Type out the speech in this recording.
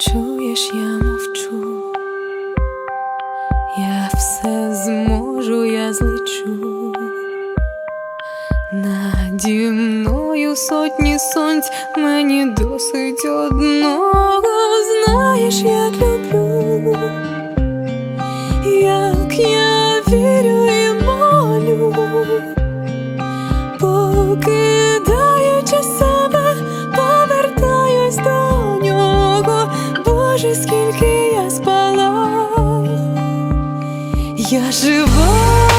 Чуєш, я мовчу, я все зможу, я злечу, наді мною сотні сонць, мені досить одного, знаєш, як люблю. Я жива.